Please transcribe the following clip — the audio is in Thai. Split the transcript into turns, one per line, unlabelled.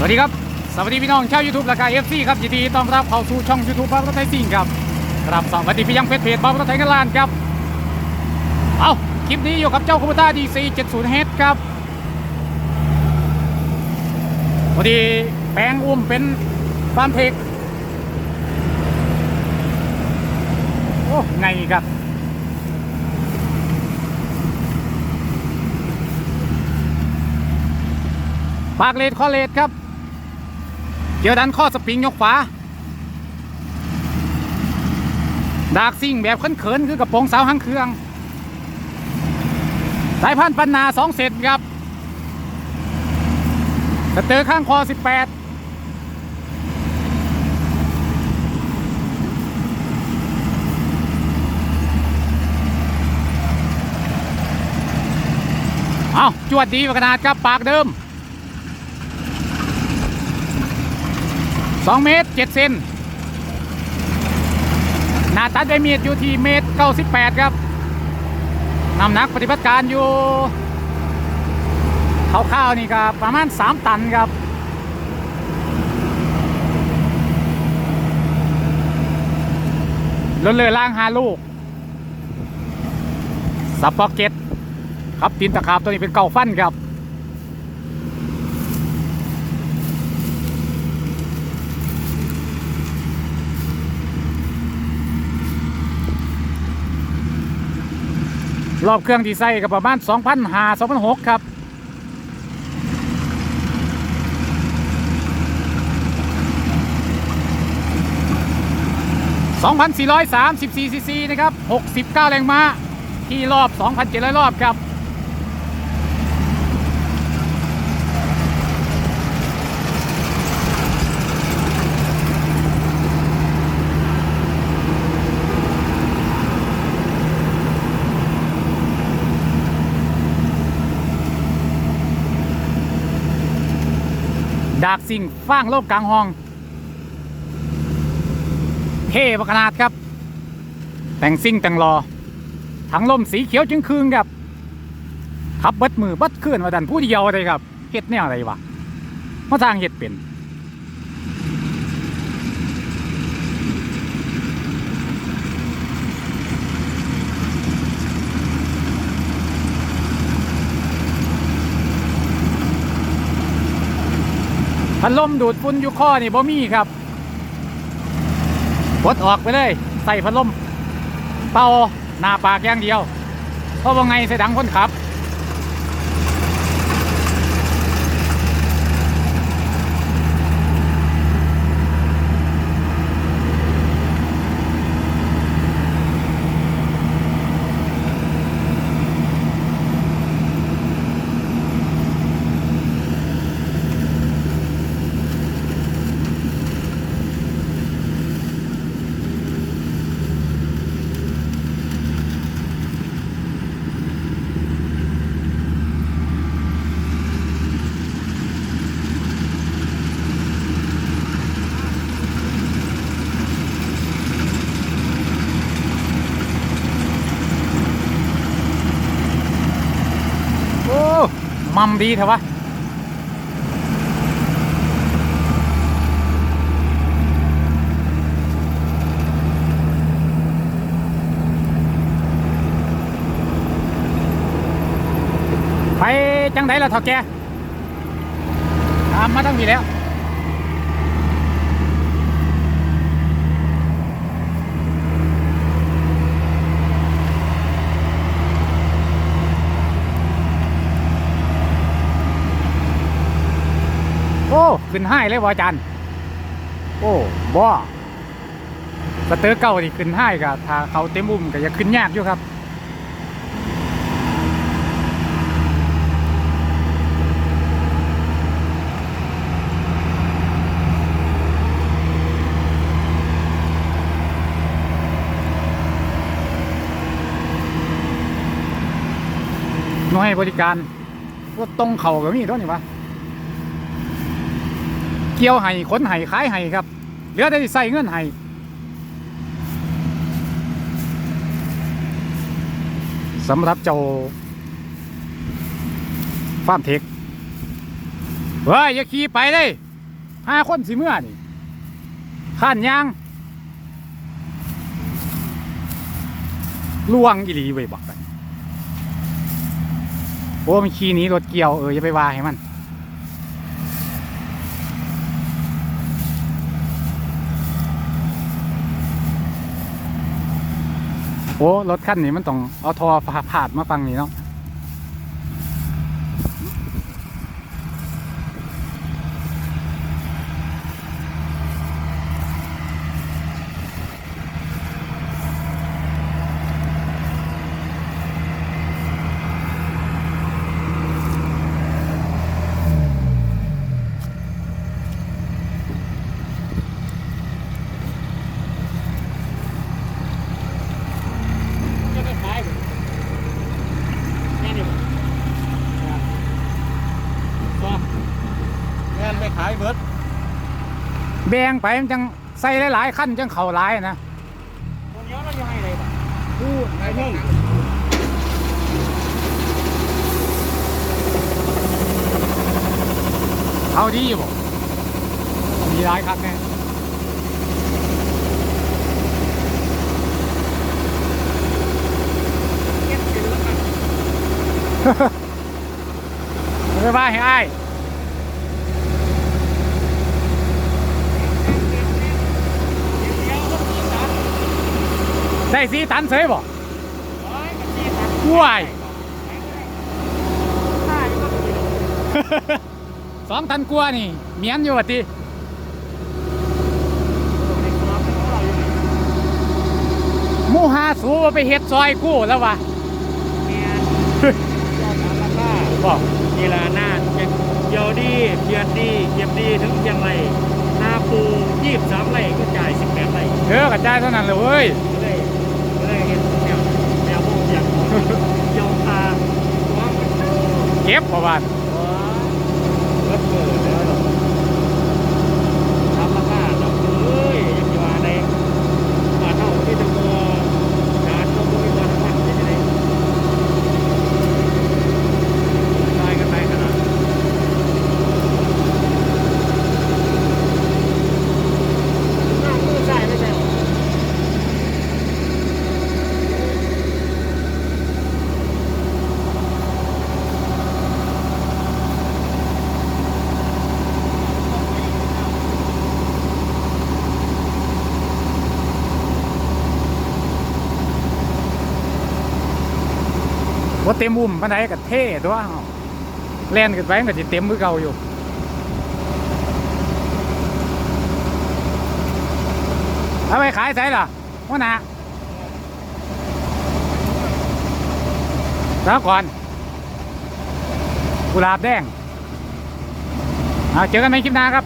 สวัสดีครับ สวัสดีพี่น้องชาวยูทูบราคาเอฟซีครับยินดีต้อนรับเข้าสู่ช่องยูทูบบ้านรถไทยซิ่งครับครับสวัสดีพี่ยังเพจเพจบ้านรถไทยกันลานครับ เอาคลิปนี้อยู่กับเจ้าคอมพิวเตอร์ดีซีเจ็ดศูนย์เฮดครับพอดีแปลงอุ้มเป็นฟาร์มเทคโอ้ไงครับปากเลดข้อเลดครับ เกี่ยวดันข้อสปริงยกขวาดากซิ่งแบบเขินๆคือกระโปรงสาวหางเครื่อง สายพันธุ์ปันนาสองเศษครับสเตอร์ข้างคอ 18เอาจวดดีขนาดครับปากเดิม 2 เมตร 7 เซนหน้าตัดไดเมีดอยู่ที่เมตร 98 ครับน้ำหนักปฏิบัติการอยู่คร่าวๆนี่ก็ประมาณ 3 ตันครับรถเรือล่างหาลูกสับปอกเก็ตครับตีนตะขาบตัวนี้เป็นเก่าฟันครับ รอบเครื่องที่ใส่กับประมาณ2,500 2,600 ครับ2,434ซีซีนะครับ 69 แรงม้า ที่รอบ 2,700 รอบครับ ดากสิ่งฟางโลกกลางห้อง เท่ประขนาดครับ แต่งซิ่งแต่งรอถังลมสีเขียวจึงคืนครับขับบัดมือบัดเคลื่อนมาดันผู้เดียวเลยครับเห็ดแนวอะไรวะมาทางเห็ดเป็น พัดลมดูดฝุ่นอยู่ข้อนี่บ่มีครับปลดออกไปเลย ใส่พัดลม เป่าหน้าปากอย่างเดียว เพราะว่าไงเสยดังคนขับ โอ้ มัมดีเถอะวะไปจังไดล่ะเถ่าแกตามมาทั้งนี้แล้ว ขึ้นให้เลยวะอาจารย์ โอ้บ่สเตอร์เก่านี่ขึ้นให้กับถ้าเขาเต็มอุ้มก็จะขึ้นยากอยู่ครับน่วยบริการรถตรงเขาก็มีตัวนี้วะ เกี่ยวไห้ขนไห้ขายไห้ครับเหลือแต่ใส่เงินไห้สำหรับเจ้าฟาร์มเทคเฮ้ย อย่าขี่ไปเลยห้าคนสิเมื่อนี่ข้านยางล่วงอีหลีไว้บอกกันโอ้มันขี่หนี้รถเกี่ยว เอออย่าไปว่าให้มัน โอ้รถคันนี้มันต้องเอาทอผ่าดมาฟังนี่เนาะ
ไปขายบ่แม่นี่บ่บ่แม่นไปขายเบิด
แบงไปมันจังใส่หลายๆขั้นจังเข่าหลายนะ
คนเดียวเราอยู่ให้เลยบ่พูดไอ้เพิ่ง
เอาดีบ่มีหลายคันแน่
เก็บสิแล้วกัน
ไม่ไปว่าให้อ้าย
เดี๋ยวเดี๋ยวรถอีสาน
ได้สีตันเสยบ่
โอ้ยมันสิตัด
ว้าย
ใช่ก็ดี
สองตันกว่านี่เมียนอยู่ว่าติ
ในครอบของเราอยู่นี่
หมูหาสูว่าไปเฮ็ดซอยกู้แล้ววะ
แม่นยอดสามราคา
บอก
นี่ล่ะหน้าเกียวดีเพียรดีเกียบดีถึงเพียงไรหน้าปู23ไร่ก็จ่าย18ไร่
เออกระจายเท่านั้นเลยเว้ย
เลยเลยเห็นแนวแนวพวก อย่าเกี่ยวขา
เก็บประว่า
ว้าเบิดเบิดแล้วหรอทำราคาดอกเอ้ยยังอยู่อะไรมาเท่าที่จะมัวการต้องมีวันพักจะได้ตายกันไปขนาดหน้ามือใส่ไม่ใช่หรอ
ว่าเต็มอุ้มปานใดก็เท่ตัวเอ้าแล่นขึ้นไปมันก็สิเต็มมือเก่าอยู่เอาไปขายใส่ล่ะว่านาแล้วก่อนกุหลาบแดง เอาเจอกันในคลิปหน้าครับ